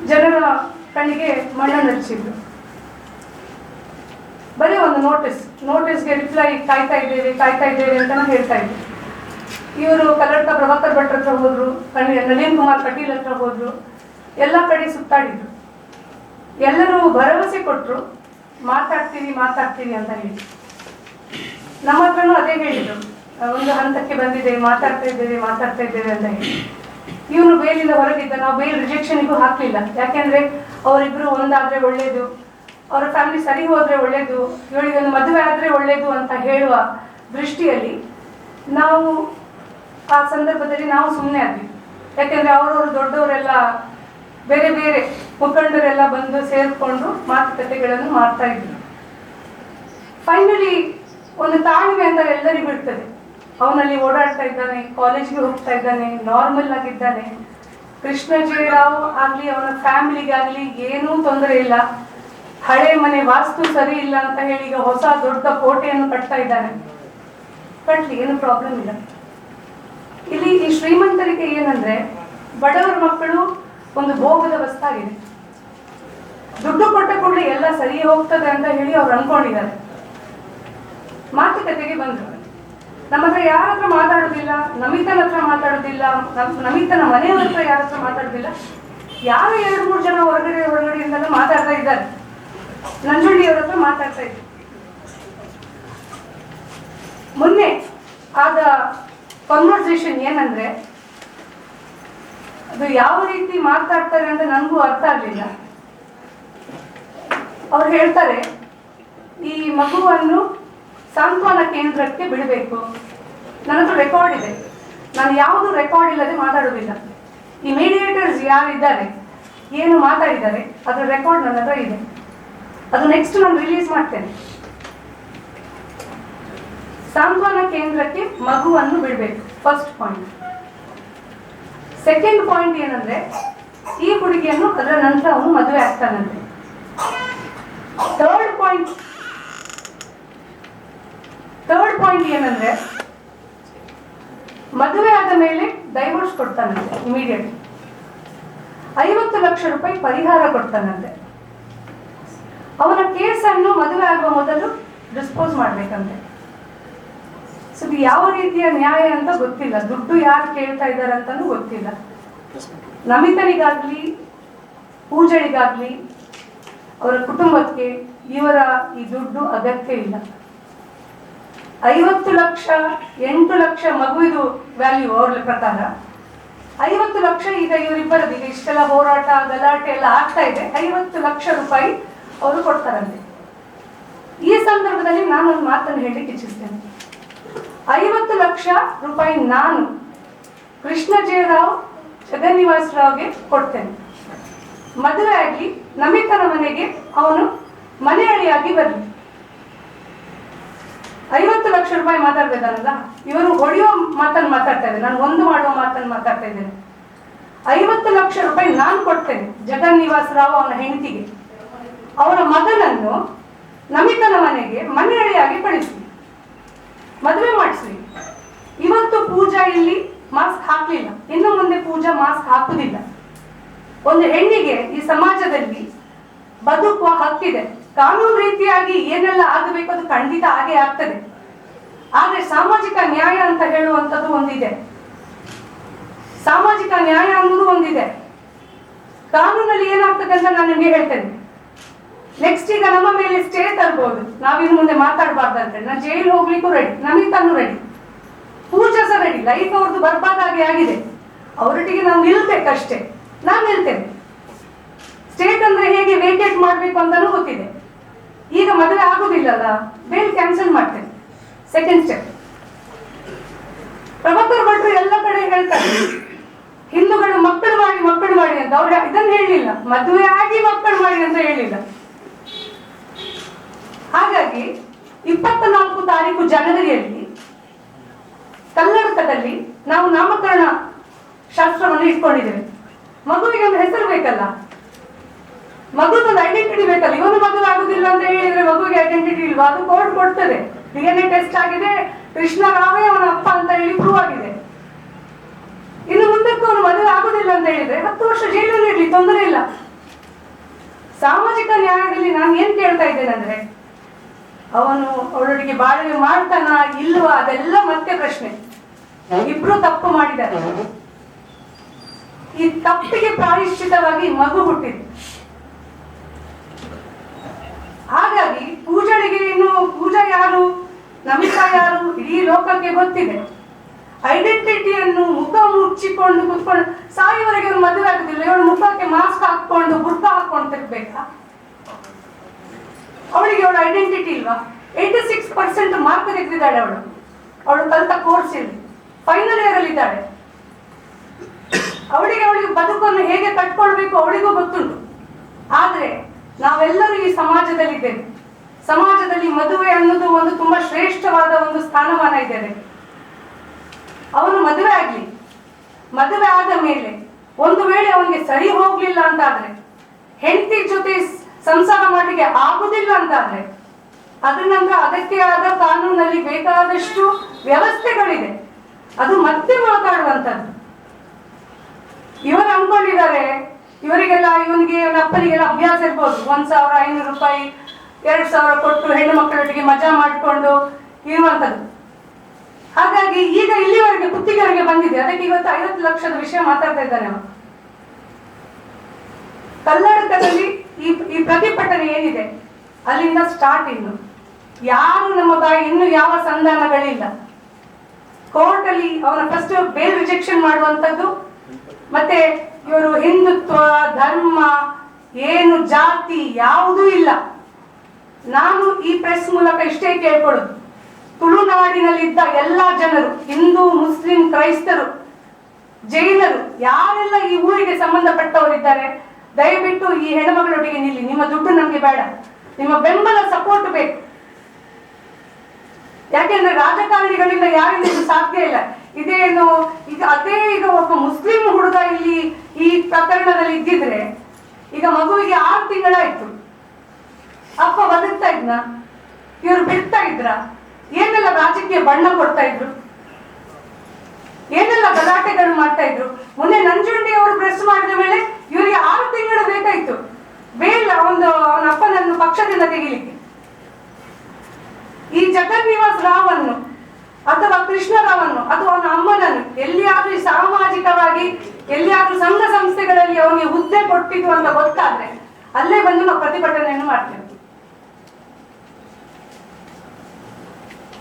ಜನರ ಕಣ್ಣಿಗೆ ಮಣ್ಣನ್ನು ಹಚ್ಚಿದ್ರು ಬರೀ ಒಂದು ನೋಟಿಸ್, ನೋಟಿಸ್ಗೆ ರಿಪ್ಲೈ ಕಾಯ್ತಾ ಇದ್ದೇವೆ ಕಾಯ್ತಾ ಇದ್ದೇವೆ ಅಂತ ಹೇಳ್ತಾ ಇದ್ರು. ಇವರು ಕಲ್ಲಡ್ಕ ಪ್ರಭಾಕರ್ ಭಟ್ ಹತ್ರ ಹೋದ್ರು ಕಣ್ಣಿಗೆ ನಳಿನ್ ಕುಮಾರ್ ಕಟೀಲ್ ಹತ್ರ ಹೋದ್ರು, ಎಲ್ಲ ಕಡೆ ಸುತ್ತಾಡಿದ್ರು. ಎಲ್ಲರೂ ಭರವಸೆ ಕೊಟ್ಟರು ಮಾತಾಡ್ತೀನಿ ಮಾತಾಡ್ತೀನಿ ಅಂತ ಹೇಳಿ ನಮ್ಮ ಹತ್ರನೂ ಅದೇ ಹೇಳಿದ್ರು. ಒಂದು ಹಂತಕ್ಕೆ ಬಂದಿದೆ, ಮಾತಾಡ್ತಾ ಇದ್ದೇವೆ ಮಾತಾಡ್ತಾ ಇದ್ದೇವೆ ಅಂತ ಹೇಳಿ. ಇವನು ಬೇಲಿಂದ ಹೊರಗಿದ್ದ, ನಾವು ಬೇಲ್ ರಿಜೆಕ್ಷನ್ಗೂ ಹಾಕ್ಲಿಲ್ಲ. ಯಾಕೆಂದ್ರೆ ಅವರಿಬ್ರು ಒಂದಾದ್ರೆ ಒಳ್ಳೇದು, ಅವರ ಫ್ಯಾಮಿಲಿ ಸರಿ ಹೋದ್ರೆ ಒಳ್ಳೇದು ಇವಳಿಗೆ ಒಂದು ಮದುವೆ ಆದ್ರೆ ಒಳ್ಳೇದು ಅಂತ ಹೇಳುವ ದೃಷ್ಟಿಯಲ್ಲಿ ನಾವು ಆ ಸಂದರ್ಭದಲ್ಲಿ ನಾವು ಸುಮ್ಮನೆ ಆದ್ವಿ. ಯಾಕೆಂದ್ರೆ ಅವರವರು ದೊಡ್ಡವರೆಲ್ಲ, ಬೇರೆ ಬೇರೆ ಮುಖಂಡರೆಲ್ಲ ಬಂದು ಸೇರಿಕೊಂಡು ಮಾತುಕತೆಗಳನ್ನು ಮಾಡ್ತಾ ಇದ್ರು. ಫೈನಲಿ ಒಂದು ತಾಳ್ಮೆ ಅಂತ ಎಲ್ಲರಿಗೂ ಇರ್ತದೆ. ಅವನಲ್ಲಿ ಓಡಾಡ್ತಾ ಇದ್ದಾನೆ ಕಾಲೇಜ್ಗೆ ಹೋಗ್ತಾ ಇದ್ದಾನೆ ನಾರ್ಮಲ್ ಆಗಿದ್ದಾನೆ. ಕೃಷ್ಣ ಜಯರಾವ್ ಆಗ್ಲಿ, ಅವನ ಫ್ಯಾಮಿಲಿಗಾಗ್ಲಿ ಏನೂ ತೊಂದರೆ ಇಲ್ಲ. ಹಳೆ ಮನೆ ವಾಸ್ತು ಸರಿ ಇಲ್ಲ ಅಂತ ಹೇಳಿ ಈಗ ಹೊಸ ದೊಡ್ಡ ಕೋಟೆಯನ್ನು ಕಟ್ತಾ ಇದ್ದಾನೆ. ಕಟ್ಲಿ, ಏನು ಪ್ರಾಬ್ಲಮ್ ಇಲ್ಲ. ಇಲ್ಲಿ ಈ ಶ್ರೀಮಂತರಿಗೆ ಏನಂದ್ರೆ, ಬಡವರ ಮಕ್ಕಳು ಒಂದು ಭೋಗದ ವಸ್ತಾಗಿದೆ. ದುಡ್ಡು ಕೊಟ್ಟ ಕೂಡಲೇ ಎಲ್ಲ ಸರಿ ಹೋಗ್ತದೆ ಅಂತ ಹೇಳಿ ಅವ್ರು ಅನ್ಕೊಂಡಿದ್ದಾರೆ. ಮಾತುಕತೆಗೆ ಬಂದರು ನಮ್ಮ ಹತ್ರ ಯಾರ ಹತ್ರ ಮಾತಾಡೋದಿಲ್ಲ ನಮಿತನ ಹತ್ರ ಮಾತಾಡೋದಿಲ್ಲ, ನಮ್- ನಮಿತನ ಮನೆಯವ್ರ ಹತ್ರ ಯಾರ ಹತ್ರ ಮಾತಾಡೋದಿಲ್ಲ, ಯಾರು ಎರಡು, ಮೂರು ಜನ ಹೊರಗಡೆ, ಹೊರಗಡೆಯಿಂದಲೂ ಮಾತಾಡ್ತಾ ಇದ್ದಾರೆ. ನಂಜುಂಡಿಯವ್ರ ಹತ್ರ ಮಾತಾಡ್ತಾ ಇದ್ರು ಮೊನ್ನೆ ಆದ ಕನ್ವರ್ಸೇಷನ್ ಏನಂದ್ರೆ, ಅದು ಯಾವ ರೀತಿ ಮಾತಾಡ್ತಾರೆ ಅಂತ ನನಗೂ ಅರ್ಥ ಆಗಲಿಲ್ಲ. ಅವ್ರು ಹೇಳ್ತಾರೆ, ಈ ಮಗುವನ್ನು ಸಾಂತ್ವನ ಕೇಂದ್ರಕ್ಕೆ ಬಿಡಬೇಕು. ನನ್ನ ರೆಕಾರ್ಡ್ ಇದೆ. ನಾನು ಯಾವುದು ರೆಕಾರ್ಡ್ ಇಲ್ಲದೆ ಮಾತಾಡೋದಿಲ್ಲ ಈ ಮೀಡಿಯೇಟರ್ಸ್ ಯಾರಿದ್ದಾರೆ? ಏನು ಮಾತಾಡಿದ್ದಾರೆ? ಅದರ ರೆಕಾರ್ಡ್ ನನ್ನ ಹತ್ರ ಇದೆ. ಅದು ನೆಕ್ಸ್ಟ್ ನಾನು ರಿಲೀಸ್ ಮಾಡ್ತೇನೆ. ಸಾಂತ್ವನ ಕೇಂದ್ರಕ್ಕೆ ಮಗುವನ್ನು ಬಿಡಬೇಕು. ಫಸ್ಟ್ ಪಾಯಿಂಟ್ ಸೆಕೆಂಡ್ ಪಾಯಿಂಟ್ ಏನಂದ್ರೆ, ಈ ಹುಡುಗಿಯನ್ನು ಅದರ ನಂತರ ಅವನು ಮದುವೆ ಆಗ್ತಾನಂತೆ. ಥರ್ಡ್ ಪಾಯಿಂಟ್ ಥರ್ಡ್ ಪಾಯಿಂಟ್ ಏನಂದ್ರೆ, ಮದುವೆ ಆದ ಮೇಲೆ ಡೈವೋರ್ಸ್ ಕೊಡ್ತಾನಂತೆ ಇಮಿಡಿಯೇಟ್ ಐವತ್ತು ಲಕ್ಷ ರೂಪಾಯಿ ಪರಿಹಾರ ಕೊಡ್ತಾನಂತೆ. ಅವನ ಕೇಸನ್ನು ಮದುವೆ ಆಗುವ ಮೊದಲು ಡಿಸ್ಪೋಸ್ ಮಾಡ್ಬೇಕಂತೆ. ಸೊ ಇದು ಯಾವ ರೀತಿಯ ನ್ಯಾಯ ಅಂತ ಗೊತ್ತಿಲ್ಲ. ದುಡ್ಡು ಯಾರು ಕೇಳ್ತಾ ಇದ್ದಾರೆ ಅಂತಾನೂ ಗೊತ್ತಿಲ್ಲ. ನಮಿತನಿಗಾಗ್ಲಿ, ಪೂಜಳಿಗಾಗ್ಲಿ, ಅವರ ಕುಟುಂಬಕ್ಕೆ ಇವರ ಈ ದುಡ್ಡು ಅಗತ್ಯ ಇಲ್ಲ. ಐವತ್ತು ಲಕ್ಷ, ಎಂಟು ಲಕ್ಷ ಮಗುವಿದು ವ್ಯಾಲ್ಯೂ ಅವ್ರ ಪ್ರಕಾರ. ಐವತ್ತು ಲಕ್ಷ ಈಗ ಇವರಿಬ್ಬರದ್ದು. ಈಗ ಇಷ್ಟೆಲ್ಲ ಹೋರಾಟ, ಗಲಾಟೆ ಎಲ್ಲ ಆಗ್ತಾ ಇದೆ. ಐವತ್ತು ಲಕ್ಷ ರೂಪಾಯಿ ಅವರು ಕೊಡ್ತಾರಂತೆ. ಈ ಸಂದರ್ಭದಲ್ಲಿ ನಾನು ಒಂದು ಮಾತನ್ನು ಹೇಳಲಿಕ್ಕೆ ಇಚ್ಛಿಸ್ತೇನೆ. ಐವತ್ತು ಲಕ್ಷ ರೂಪಾಯಿ ನಾನು ಕೃಷ್ಣ ಜಯರಾವ್, ಜಗನ್ನಿವಾಸ್ ರಾವ್ಗೆ ಕೊಡ್ತೇನೆ. ಮದುವೆ ಆಗಿ ನಮಿತನ ಮನೆಗೆ ಅವನು ಮನೆಯಳಿಯಾಗಿ ಬರಲಿ. ಐವತ್ತು ಲಕ್ಷ ರೂಪಾಯಿ ಮಾತಾಡ್ಬೇಕಲ್ಲ ಇವರು ಹೊಡೆಯೋ ಮಾತನ್ನು ಮಾತಾಡ್ತಾ ಇದ್ದಾರೆ. ನಾನು ಒಂದು ಮಾಡುವ ಮಾತನ್ನು ಮಾತಾಡ್ತಾ ಇದ್ದೇನೆ. ಐವತ್ತು ಲಕ್ಷ ರೂಪಾಯಿ ನಾನು ಕೊಡ್ತೇನೆ ಜಗನ್ ನಿವಾಸ್ ರಾವ್ ಅವನ ಹೆಂಡತಿಗೆ. ಅವರ ಮಗನನ್ನು ನಮಿತನ ಮನೆಗೆ ಮನೆಯಳಿಯಾಗಿ ಕಳಿಸಿ ಮದುವೆ ಮಾಡಿಸಿ ಇವತ್ತು ಪೂಜಾ ಇಲ್ಲಿ ಮಾಸ್ಕ್ ಹಾಕಲಿಲ್ಲ. ಇನ್ನು ಮುಂದೆ ಪೂಜಾ ಮಾಸ್ಕ್ ಹಾಕುದಿಲ್ಲ. ಒಂದು ಹೆಣ್ಣಿಗೆ ಈ ಸಮಾಜದಲ್ಲಿ ಬದುಕುವ ಹಕ್ಕಿದೆ. ಕಾನೂನು ರೀತಿಯಾಗಿ ಏನೆಲ್ಲ ಆಗಬೇಕು ಅದು ಖಂಡಿತ ಹಾಗೆ ಆಗ್ತದೆ. ಆದ್ರೆ ಸಾಮಾಜಿಕ ನ್ಯಾಯ ಅಂತ ಹೇಳುವಂಥದ್ದು ಒಂದಿದೆ. ಸಾಮಾಜಿಕ ನ್ಯಾಯ ಅನ್ನೋದು ಒಂದಿದೆ. ಕಾನೂನಲ್ಲಿ ಏನಾಗ್ತದೆ ಅಂತ ನಾನು ನಿಮಗೆ ಹೇಳ್ತೇನೆ. ನೆಕ್ಸ್ಟ್ ಈಗ ನಮ್ಮ ಮೇಲೆ ಸ್ಟೇ ತರ್ಬೋದು. ನಾವಿನ್ನು ಮುಂದೆ ಮಾತಾಡಬಾರ್ದಂತೆ. ನಾನು ಜೈಲು ಹೋಗ್ಲಿಕ್ಕೂ ರೆಡಿ ನಮಿತಾನು ರೆಡಿ ಪೂಜಾ ರೆಡಿ ಲೈಫ್ ಅವ್ರದ್ದು ಬರ್ಬಾದಾಗಿ ಆಗಿದೆ. ಅವರೊಟ್ಟಿಗೆ ನಾವು ನಿಲ್ಬೇಕಷ್ಟೇ. ನಾನು ನಿಲ್ತೇನೆ. ಸ್ಟೇಟ್ ಅಂದ್ರೆ ಹೇಗೆ ವೇಕೇಟ್ ಮಾಡ್ಬೇಕು ಅಂತಾನೂ ಗೊತ್ತಿದೆ. ಈಗ ಮದುವೆ ಆಗುದಿಲ್ಲಲ್ಲ ಬೇಲ್ ಕ್ಯಾನ್ಸಲ್ ಮಾಡ್ತೇನೆ. ಸೆಕೆಂಡ್ ಸ್ಟೆಪ್ ಪ್ರಭಾಕರ್ ಭಟ್ರು ಎಲ್ಲ ಕಡೆ ಹೇಳ್ತಾರೆ, ಹಿಂದೂಗಳು ಮಕ್ಕಳು ಮಾಡಿ ಮಕ್ಕಳು ಮಾಡಿ ಅಂತ. ಅವ್ರು ಇದನ್ನ ಹೇಳಲಿಲ್ಲ ಮದುವೆ ಆಗಿ ಮಕ್ಕಳು ಮಾಡಿ ಅಂತ ಹೇಳಿಲ್ಲ. ಹಾಗಾಗಿ ಇಪ್ಪತ್ತ ನಾಲ್ಕು ತಾರೀಕು ಜನವರಿಯಲ್ಲಿ ಕರ್ನಾಟಕದಲ್ಲಿ ನಾವು ನಾಮಕರಣ ಶಾಸ್ತ್ರವನ್ನು ಇಟ್ಕೊಂಡಿದ್ದೇವೆ. ಮಗುವಿಗೆ ಒಂದು ಹೆಸರು ಬೇಕಲ್ಲ? ಮಗುದೊಂದು ಐಡೆಂಟಿಟಿ ಬೇಕಲ್ಲ? ಇವನು ಮದುವೆ ಆಗುದಿಲ್ಲ ಅಂತ ಹೇಳಿದ್ರೆ ಮಗುಗೆ ಐಡೆಂಟಿಟಿ ಇಲ್ವಾ? ಅದು ಕೋರ್ಟ್ ಕೊಡ್ತದೆ. ಡಿಎನ್ಎ ಟೆಸ್ಟ್ ಆಗಿದೆ, ಕೃಷ್ಣ ರಾವೇ ಅವನ ಅಪ್ಪ ಅಂತ ಹೇಳಿ ಪ್ರೂವ್ ಆಗಿದೆ. ಇನ್ನು ಮುಂದಕ್ಕೂ ಅವನು ಮದುವೆ ಆಗುದಿಲ್ಲ ಅಂತ ಹೇಳಿದ್ರೆ ಹತ್ತು ವರ್ಷ ಜೈಲಲ್ಲಿ ಇರ್ಲಿ, ತೊಂದರೆ ಇಲ್ಲ. ಸಾಮಾಜಿಕ ನ್ಯಾಯದಲ್ಲಿ ನಾನು ಏನ್ ಕೇಳ್ತಾ ಇದ್ದೇನೆ ಅಂದ್ರೆ, ಅವನು ಅವಳೊಟ್ಟಿಗೆ ಬಾಳ್ವೆ ಮಾಡ್ತಾನ ಇಲ್ವಾ? ಅದೆಲ್ಲ ಮತ್ತೆ ಪ್ರಶ್ನೆ. ಇಬ್ರು ತಪ್ಪು ಮಾಡಿದ್ದಾರೆ. ಈ ತಪ್ಪಿಗೆ ಪ್ರಾಯಶ್ಚಿತವಾಗಿ ಮಗು ಹುಟ್ಟಿದೆ ಹಾಗಾಗಿ ಪೂಜಾರಿಗೆ ಇನ್ನು ಪೂಜಾ ಯಾರು, ನಮಿತಾ ಯಾರು ಇಡೀ ಲೋಕಕ್ಕೆ ಗೊತ್ತಿದೆ. ಐಡೆಂಟಿಟಿಯನ್ನು ಮುಖ ಮುಚ್ಚಿಕೊಂಡು ಕುತ್ಕೊಂಡು, ಸಾಯುವವರೆಗೆ ಇವರು ಮದುವೆ ಆಗುದಿಲ್ಲ. ಇವಳು ಮುಖಕ್ಕೆ ಮಾಸ್ಕ್ ಹಾಕೊಂಡು ಬುರ್ಕ ಹಾಕೊಂಡು ತಿರ್ಬೇಕಾ ಅವಳಿಗೆ ಅವಳ ಐಡೆಂಟಿಟಿ ಇಲ್ವಾ? ಏಯ್ಟಿ ಸಿಕ್ಸ್ ಪರ್ಸೆಂಟ್ ಮಾರ್ಕ್ ತೆಗೆದಿದ್ದಾಳೆ ಅವಳು. ಅವಳು ಕಲಿತ ಕೋರ್ಸ್ ಇಲ್ಲಿ. ಫೈನಲ್ ಇಯರ್ ಅಲ್ಲಿ ಇದ್ದಾಳೆ. ಅವಳಿಗೆ ಅವಳಿಗೆ ಬದುಕನ್ನು ಹೇಗೆ ಕಟ್ಕೊಳ್ಬೇಕು ಅವಳಿಗೂ ಗೊತ್ತುಂಟು. ಆದ್ರೆ ನಾವೆಲ್ಲರೂ ಈ ಸಮಾಜದಲ್ಲಿದ್ದೇವೆ. ಸಮಾಜದಲ್ಲಿ ಮದುವೆ ಅನ್ನೋದು ಒಂದು ತುಂಬಾ ಶ್ರೇಷ್ಠವಾದ ಒಂದು ಸ್ಥಾನಮಾನ ಇದೆ ಅವನು ಮದುವೆ ಆಗ್ಲಿ, ಮದುವೆ ಆದ ಮೇಲೆ ಒಂದು ವೇಳೆ ಅವನಿಗೆ ಸರಿ ಹೋಗ್ಲಿಲ್ಲ ಅಂತಾದ್ರೆ, ಹೆಂಡತಿ ಜೊತೆ ಸಂಸಾರ ಮಾಡಲಿಕ್ಕೆ ಆಗುದಿಲ್ಲ ಅಂತಾದ್ರೆ, ಅದ್ರ ನಂತರ ಅದಕ್ಕೆ ಆದ ಕಾನೂನಲ್ಲಿ ಬೇಕಾದಷ್ಟು ವ್ಯವಸ್ಥೆಗಳಿದೆ. ಅದು ಮತ್ತೆ ಮಾತಾಡುವಂತದ್ದು ಇವರು ಅನ್ಕೊಂಡಿದ್ದಾರೆ ಇವರಿಗೆಲ್ಲ, ಇವನಿಗೆ ಇವನ ಅಪ್ಪನಿಗೆಲ್ಲ ಅಭ್ಯಾಸ ಇರ್ಬೋದು. ಒಂದ್ ಸಾವಿರ ಐನೂರು ರೂಪಾಯಿ, ಎರಡ್ ಸಾವಿರ ಕೊಟ್ಟು ಹೆಣ್ಣು ಮಕ್ಕಳೊಟ್ಟಿಗೆ ಮಜಾ ಮಾಡಿಕೊಂಡು ಇರುವಂಥದ್ದು. ಹಾಗಾಗಿ ಈಗ ಇಲ್ಲಿವರೆಗೆ ಕುತ್ತಿಗೆವರೆಗೆ ಬಂದಿದೆ. ಅದಕ್ಕೆ ಇವತ್ತು ಐವತ್ತು ಲಕ್ಷದ ವಿಷಯ ಮಾತಾಡ್ತಾ ಇದ್ದಾನೆ ಅವರು ಕನ್ನಡಕದಲ್ಲಿ ಈ ಈ ಪ್ರತಿಭಟನೆ ಏನಿದೆ? ಅಲ್ಲಿಂದ ಸ್ಟಾರ್ಟ್ ಇನ್ನು. ಯಾರು ನಮ್ಮ ಬಾಯಿ, ಇನ್ನು ಯಾವ ಸಂಧಾನಗಳಿಲ್ಲ. ಕೋರ್ಟ್ ಅಲ್ಲಿ ಅವನ ಫಸ್ಟ್ ಬೇಲ್ ರಿಜೆಕ್ಷನ್ ಮಾಡುವಂತದ್ದು ಮತ್ತೆ ಇವರು ಹಿಂದುತ್ವ, ಧರ್ಮ, ಏನು ಜಾತಿ ಯಾವುದೂ ಇಲ್ಲ. ನಾನು ಈ ಪ್ರೆಸ್ ಮೂಲಕ ಇಷ್ಟೇ ಕೇಳ್ಕೊಳ್ಳೋದು. ತುಳುನಾಡಿನಲ್ಲಿದ್ದ ಎಲ್ಲ ಜನರು, ಹಿಂದೂ, ಮುಸ್ಲಿಂ, ಕ್ರೈಸ್ತರು, ಜೈನರು, ಯಾರೆಲ್ಲ ಈ ಊರಿಗೆ ಸಂಬಂಧಪಟ್ಟವರಿದ್ದಾರೆ, ದಯವಿಟ್ಟು ಈ ಹೆಣ್ಮಗಳೊಟ್ಟಿಗೆ ನಿಲ್ಲಿ. ನಿಮ್ಮ ದುಡ್ಡು ನಮ್ಗೆ ಬೇಡ. ನಿಮ್ಮ ಬೆಂಬಲ ಸಪೋರ್ಟ್ ಬೇಕು. ಯಾಕೆಂದ್ರೆ ರಾಜಕಾರಣಿಗಳಿಂದ ಯಾರಿಂದ ಸಾಧ್ಯ ಇಲ್ಲ. ಇದೇನು ಈಗ ಅದೇ ಈಗ ಒಬ್ಬ ಮುಸ್ಲಿಂ ಹುಡುಗ ಇಲ್ಲಿ ಈ ಪ್ರಕರಣದಲ್ಲಿ ಇದ್ದಿದ್ರೆ, ಈಗ ಮಗುವಿಗೆ ಆರು ತಿಂಗಳಾಯ್ತು. ಅಪ್ಪ ಬದುಕ್ತಾ ಇದ್ನ? ಇವ್ರು ಬಿಡ್ತಾ ಇದ್ರ? ಏನೆಲ್ಲ ರಾಜಕೀಯ ಬಣ್ಣ ಕೊಡ್ತಾ ಇದ್ರು? ಏನೆಲ್ಲ ಗಲಾಟೆಗಳು ಮಾಡ್ತಾ ಇದ್ರು? ಮೊನ್ನೆ ನಂಜುಂಡಿ ಅವರು ಪ್ರೆಸ್ ಮಾಡಿದ ಮೇಲೆ ಇವರಿಗೆ ಆರು ತಿಂಗಳು ಬೇಕಾಯ್ತು. ಬೇಲ್ ಒಂದು ಅವನ ಅಪ್ಪನನ್ನು ಪಕ್ಷದಿಂದ ತೆಗಿಲಿಕ್ಕೆ. ಈ ಜಗನ್ನಿವಾಸ್ ರಾವನ್ನು ಅಥವಾ ಕೃಷ್ಣರಾವನ್ನು ಅಥವಾ ಅವನ ಅಮ್ಮನನ್ನು, ಎಲ್ಲಿಯಾದ್ರೂ ಸಾಮಾಜಿಕವಾಗಿ, ಎಲ್ಲಿಯಾದ್ರೂ ಸಂಘ ಸಂಸ್ಥೆಗಳಲ್ಲಿ ಅವನಿಗೆ ಹುದ್ದೆ ಕೊಟ್ಟಿದ್ದು ಅಂತ ಗೊತ್ತಾದ್ರೆ, ಅಲ್ಲೇ ಬಂದು ನಾವು ಪ್ರತಿಭಟನೆಯನ್ನು ಮಾಡ್ತೇವೆ.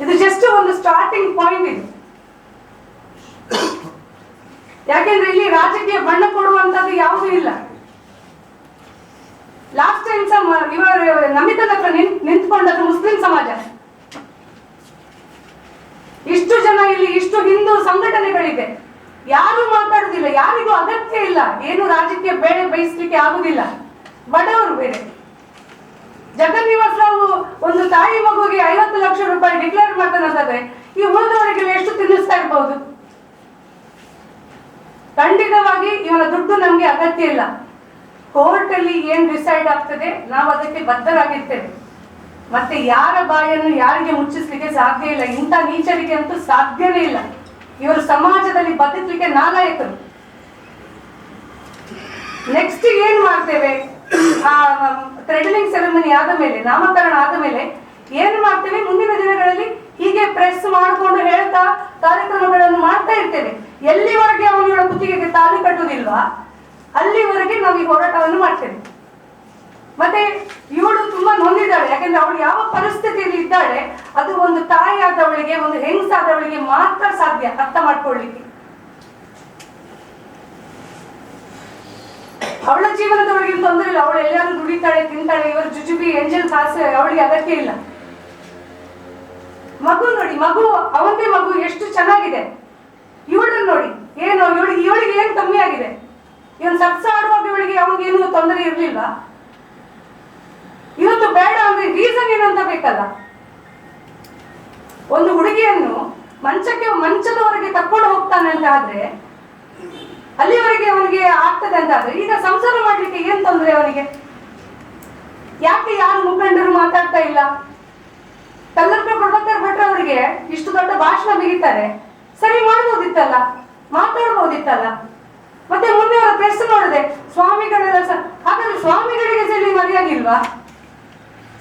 ಇದು ಜಸ್ಟ್ ಒಂದು ಸ್ಟಾರ್ಟಿಂಗ್ ಪಾಯಿಂಟ್ ಇದು. ಯಾಕೆಂದ್ರೆ ಇಲ್ಲಿ ರಾಜಕೀಯ ಬಣ್ಣ ಕೊಡುವಂತದ್ದು ಯಾವುದೂ ಇಲ್ಲ. ಲಾಸ್ಟ್ ಟೈಮ್ ಸಹ ಇವರು ನಮಿತದ ಹತ್ರ ನಿಂತ್ ನಿಂತ್ಕೊಂಡದ್ದು ಮುಸ್ಲಿಂ ಸಮಾಜ. ಇಷ್ಟು ಜನ ಇಲ್ಲಿ, ಇಷ್ಟು ಹಿಂದೂ ಸಂಘಟನೆಗಳಿದೆ. ಯಾರು ಮಾತಾಡುದಿಲ್ಲ, ಯಾರಿಗೂ ಅಗತ್ಯ ಇಲ್ಲ. ಏನು ರಾಜಕೀಯ ಬೇಳೆ ಬಯಸ್ಲಿಕ್ಕೆ ಆಗುದಿಲ್ಲ. ಬಡವರು ಬೇರೆ. ಜಗನ್ನಿವಾಸ್ ಒಂದು ತಾಯಿ ಮಗುವಿಗೆ ಐವತ್ತು ಲಕ್ಷ ರೂಪಾಯಿ ಡಿಕ್ಲೇರ್ ಮಾಡ್ತಾನಂತಂದ್ರೆ ಈ ಉಳಿದವರಿಗೆ ಎಷ್ಟು ತಿನ್ನಿಸ್ತಾ ಇರಬಹುದು ಖಂಡಿತವಾಗಿ ಇವನ ದುಡ್ಡು ನಮ್ಗೆ ಅಗತ್ಯ ಇಲ್ಲ. ಕೋರ್ಟ್ ಅಲ್ಲಿ ಏನ್ ಡಿಸೈಡ್ ಆಗ್ತದೆ, ನಾವು ಅದಕ್ಕೆ ಬದ್ಧರಾಗಿರ್ತೇವೆ. ಮತ್ತೆ ಯಾರ ಬಾಯನ್ನು ಯಾರಿಗೆ ಮುಚ್ಚಿಸ್ಲಿಕ್ಕೆ ಸಾಧ್ಯ ಇಲ್ಲ? ಇಂಥ ನೀಚರಿಗೆ ಅಂತೂ ಸಾಧ್ಯವೇ ಇಲ್ಲ. ಇವರು ಸಮಾಜದಲ್ಲಿ ಬದುಕಲಿಕ್ಕೆ ನಾಲಾಯಕರು. ನೆಕ್ಸ್ಟ್ ಏನ್ ಮಾಡ್ತೇವೆ? ಆ ಥ್ರೆಡಲಿಂಗ್ ಸೆರೆಮನಿ ಆದ ಮೇಲೆ, ನಾಮಕರಣ ಆದ ಮೇಲೆ ಏನ್ ಮಾಡ್ತೇವೆ? ಮುಂದಿನ ದಿನಗಳಲ್ಲಿ ಹೀಗೆ ಪ್ರೆಸ್ ಮಾಡಿಕೊಂಡು ಹೇಳ್ತಾ ಕಾರ್ಯಕ್ರಮಗಳನ್ನು ಮಾಡ್ತಾ ಇರ್ತೇವೆ. ಎಲ್ಲಿವರೆಗೆ ಅವನಿಗಳ ಕುತ್ತಿಗೆಗೆ ತಾಳಿ ಕಟ್ಟುವುದಿಲ್ವಾ? ಅಲ್ಲಿವರೆಗೆ ನಾವು ಈ ಹೋರಾಟವನ್ನು ಮಾಡ್ತೇವೆ. ಮತ್ತೆ ಇವಳು ತುಂಬಾ ನೊಂದಿದ್ದಾಳೆ. ಯಾಕಂದ್ರೆ ಅವಳು ಯಾವ ಪರಿಸ್ಥಿತಿಯಲ್ಲಿ ಇದ್ದಾಳೆ, ಅದು ಒಂದು ತಾಯಿ ಆದವಳಿಗೆ ಒಂದು ಹೆಂಗಸಾದವಳಿಗೆ ಮಾತ್ರ ಸಾಧ್ಯ ಅರ್ಥ ಮಾಡ್ಕೊಳ್ಳಿಕ್ಕೆ. ಅವಳ ಜೀವನದವಳಿಗೆ ತೊಂದರೆ ಇಲ್ಲ. ಅವಳು ಎಲ್ಲಾರು ದುಡಿತಾಳೆ, ತಿಂತಾಳೆ, ಇವರು ಜುಜುಬಿ ಎಂಜಲ್ ಕಾಸು ಅವಳಿಗೆ ಅಗತ್ಯ ಇಲ್ಲ. ಮಗು ನೋಡಿ, ಮಗು ಅವಂದೇ ಮಗು, ಎಷ್ಟು ಚೆನ್ನಾಗಿದೆ. ಇವಳನ್ನು ನೋಡಿ, ಏನು, ಇವಳಿಗೆ ಇವಳಿಗೆ ಏನು ಕಮ್ಮಿ ಆಗಿದೆ? ಇವನ್ ಸಕ್ಸ ಆಡುವಾಗ ಇವಳಿಗೆ ಏನು ತೊಂದರೆ ಇರ್ಲಿಲ್ವಾ ಬೇಡ ರೀಸನ್ ಏನಂತ ಬೇಕಲ್ಲ? ಒಂದು ಹುಡುಗಿಯನ್ನು ಮಂಚಕ್ಕೆ, ಮಂಚದವರೆಗೆ ಕರ್ಕೊಂಡು ಹೋಗ್ತಾನೆ ಅಂತ ಆದ್ರೆ, ಅಲ್ಲಿವರೆಗೆ ಅವನಿಗೆ ಆಗ್ತದೆ ಅಂತ ಆದ್ರೆ, ಈಗ ಸಂಸಾರ ಮಾಡ್ಲಿಕ್ಕೆ ಏನ್ ತೊಂದರೆ ಅವನಿಗೆ? ಯಾಕೆ ಯಾರು ಮುಖಂಡರು ಮಾತಾಡ್ತಾ ಇಲ್ಲ? ಕಲ್ಲರ್ಕ ಪ್ರಭಾಕರ್ ಭಟ್ರ ಅವರಿಗೆ ಇಷ್ಟು ದೊಡ್ಡ ಭಾಷಣ ಬಿಗಿತಾರೆ ಸರಿ ಮಾಡ್ಬೋದಿತ್ತಲ್ಲ? ಮಾತಾಡ್ಬೋದಿತ್ತಲ್ಲ? ಮತ್ತೆ ಮೊನ್ನೆ ಅವರ ಪ್ರೆಸ್ ನೋಡಿದೆ, ಸ್ವಾಮಿಗಳೆಲ್ಲ ಹಾಗಾದ್ರೆ ಸ್ವಾಮಿಗಳಿಗೆ ಸರಿ ಮರ್ಯಾದೆ ಇಲ್ವಾ?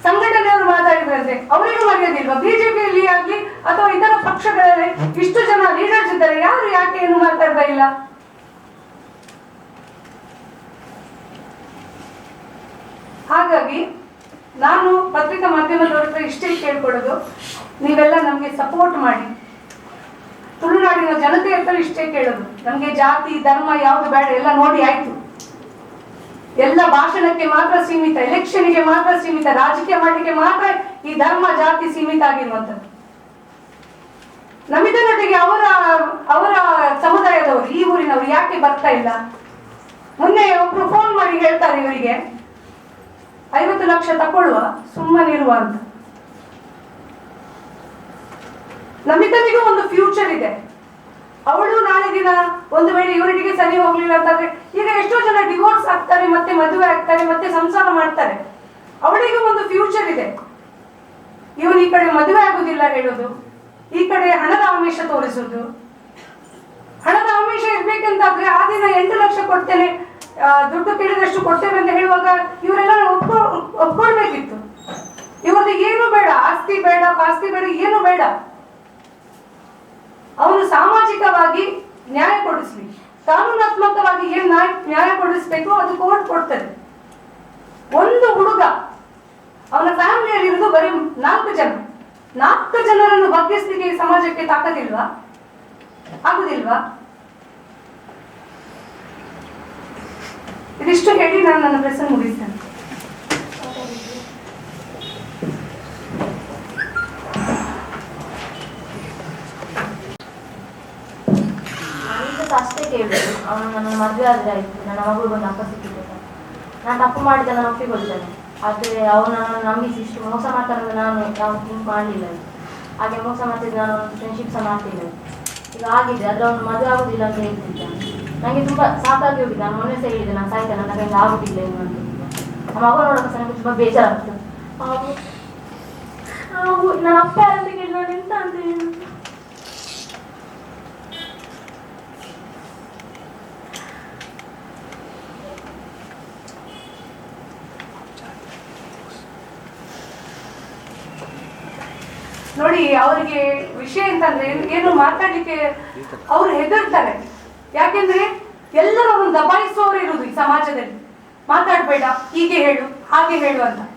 ಸಂಘಟನೆಯವರು ಮಾತಾಡಿದ್ರೆ ಅವರಿಗೂ ಮರ್ಯಾದೆ ಇಲ್ವಾ ಬಿಜೆಪಿಯಲ್ಲಿ ಆಗ್ಲಿ ಅಥವಾ ಇತರ ಪಕ್ಷಗಳಲ್ಲಿ ಇಷ್ಟು ಜನ ಲೀಡರ್ಸ್ ಇದ್ದಾರೆ. ಯಾರು ಯಾಕೆ ಏನು ಮಾತಾಡ್ತಾ ಇಲ್ಲ? ಹಾಗಾಗಿ ನಾನು ಪತ್ರಿಕಾ ಮಾಧ್ಯಮದವ್ರ ಇಷ್ಟೇ ಕೇಳ್ಕೊಳ್ಳೋದು. ನೀವೆಲ್ಲ ನಮಗೆ ಸಪೋರ್ಟ್ ಮಾಡಿ. ತುಳುನಾಡಿನ ಜನತೆ ಹತ್ರ ಇಷ್ಟೇ ಕೇಳೋದು. ನಮಗೆ ಜಾತಿ, ಧರ್ಮ ಯಾವುದು ಬೇಡ, ಎಲ್ಲ ನೋಡಿ ಆಯ್ತು. ಎಲ್ಲ ಭಾಷಣಕ್ಕೆ ಮಾತ್ರ ಸೀಮಿತ, ಎಲೆಕ್ಷನ್ಗೆ ಮಾತ್ರ ಸೀಮಿತ, ರಾಜಕೀಯ ಮಾಡಲಿಕ್ಕೆ ಮಾತ್ರ ಈ ಧರ್ಮ ಜಾತಿ ಸೀಮಿತ ಆಗಿರುವಂಥದ್ದು. ನಮ್ಮಿದರೊಟ್ಟಿಗೆ ಅವರ ಅವರ ಸಮುದಾಯದವರು, ಈ ಊರಿನವರು ಯಾಕೆ ಬರ್ತಾ ಇಲ್ಲ? ಮೊನ್ನೆ ಒಬ್ರು ಫೋನ್ ಮಾಡಿ ಹೇಳ್ತಾರೆ ಇವರಿಗೆ. ಐವತ್ತು ಲಕ್ಷ ತಕೊಳ್ಳುವ ಸುಮ್ಮನಿರುವ ಅಂತ. ನಮಿತನಿಗೂ ಒಂದು ಫ್ಯೂಚರ್ ಇದೆ. ಅವಳು ನಾಳೆ ದಿನ ಒಂದು ವೇಳೆ ಇವರಿಗೆ ಸರಿ ಹೋಗ್ಲಿಲ್ಲ ಅಂತಂದ್ರೆ ಈಗ ಎಷ್ಟೋ ಜನ ಡಿವೋರ್ಸ್ ಆಗ್ತಾರೆ, ಮತ್ತೆ ಮದುವೆ ಆಗ್ತಾರೆ, ಮತ್ತೆ ಸಂಸಾರ ಮಾಡ್ತಾರೆ. ಅವಳಿಗೂ ಒಂದು ಫ್ಯೂಚರ್ ಇದೆ. ಇವನು ಈ ಕಡೆ ಮದುವೆ ಆಗುದಿಲ್ಲ ಹೇಳೋದು, ಈ ಕಡೆ ಹಣದ ಆಮಿಷ ತೋರಿಸುದು. ಹಣದ ಆಮಿಷ ಇರ್ಬೇಕಂತಾದ್ರೆ ಆ ದಿನ ಎಂಟು ಲಕ್ಷ ಕೊಡ್ತೇನೆ ದುಡ್ಡು ಕೇಳಿದಷ್ಟು ಕೊಡ್ತೇವೆ ಅಂತ ಹೇಳುವಾಗ ಇವರೆಲ್ಲ ಒಪ್ಕೊ ಒಪ್ಕೊಳ್ಬೇಕಿತ್ತು. ಇವ್ರದ್ದು ಏನು ಬೇಡ, ಆಸ್ತಿ ಬೇಡ, ಪಾಸ್ತಿ ಬೇಡ, ಏನು ಬೇಡ. ಅವನು ಸಾಮಾಜಿಕವಾಗಿ ನ್ಯಾಯ ಕೊಡಿಸ್ಲಿ. ಕಾನೂನಾತ್ಮಕವಾಗಿ ಏನ್ ನ್ಯಾಯ ಕೊಡಿಸ್ಬೇಕು, ಅದು ಕೋರ್ಟ್ ಕೊಡ್ತದೆ. ಒಂದು ಹುಡುಗ ಅವನ ಫ್ಯಾಮಿಲಿಯಲ್ಲಿ ಇರೋದು ಬರೀ ನಾಲ್ಕು ಜನ. ನಾಲ್ಕು ಜನರನ್ನು ಬಗ್ಗಿಸ್ಲಿಕ್ಕೆ ಸಮಾಜಕ್ಕೆ ತಾಕದಿಲ್ವಾ ಆಗುದಿಲ್ವಾ? ಇದಿಷ್ಟು ಹೇಳಿ ನಾನು ನನ್ನ ಪ್ರಶ್ನೆ ಮುಗಿಸ್ತೇನೆ ನಾನೀಗ ಅಷ್ಟೇ ಕೇಳಿದ್ರು ಅವನು ನನ್ನ ಮದುವೆ ಆದ್ರೆ ಆಯ್ತು ನನ್ನ ಮಗಳಿಗೊಂದು ಅಪ್ಪ ಸಿಕ್ಕಿದೆ. ನಾನು ತಪ್ಪು ಮಾಡಿದ ನಾನು ಒಪ್ಪಿಕೊಳ್ತೇನೆ ಆದರೆ ಅವನು ನನ್ನನ್ನು ನಂಬಿಸಿ ಇಷ್ಟು ಮೋಸ ಮಾಡ್ತಾರೆ ನಾನು ನಾವು ಥಿಂಕ್ ಮಾಡಲಿಲ್ಲ ಹಾಗೆ ಮೋಸ ಮಾಡ್ತಿದ್ದೆ ನಾನು ಫ್ರೆಂಡ್ಶಿಪ್ ಸಹ ಮಾಡ್ತಿಲ್ಲ ಈಗ ಆಗಿದೆ ಆದರೆ ಅವನು ಮದುವೆ ಆಗೋದಿಲ್ಲ ಅಂತ ಹೇಳ್ತಿದ್ದ. ನನಗೆ ತುಂಬ ಸಾಕಾಗಿ ಹೋಗಿದೆ. ನಾನು ಮೊನ್ನೆ ಸಹ ಹೇಳಿದೆ, ನಾನು ಸಾಯ್ತೇನೆ, ನನ್ನ ಕೈಯಿಂದ ಆಗೋದಿಲ್ಲ ಏನು ಅಂತ. ನಮ್ಮ ಮಗ ನೋಡೋಕೆ ನನಗೆ ತುಂಬ ಬೇಜಾರಾಗ್ತದೆ ಹಾಗೂ ನನ್ನ ಅಪ್ಪ ಯಾರಂತ ಕೇಳಿ ಎಂತ ಅಂತ ಹೇಳಿ ನೋಡಿ ಅವರಿಗೆ ವಿಷಯ ಅಂತಂದ್ರೆ ಏನು- ಮಾತಾಡ್ಲಿಕ್ಕೆ ಅವ್ರು ಹೆದರ್ತಾರೆ. ಯಾಕೆಂದ್ರೆ ಎಲ್ಲರ ಒಂದು ದಬಾಯಿಸುವವರು ಇರುವುದು ಈ ಸಮಾಜದಲ್ಲಿ. ಮಾತಾಡ್ಬೇಡ, ಹೀಗೆ ಹೇಳು, ಹಾಗೆ ಹೇಳು ಅಂತ.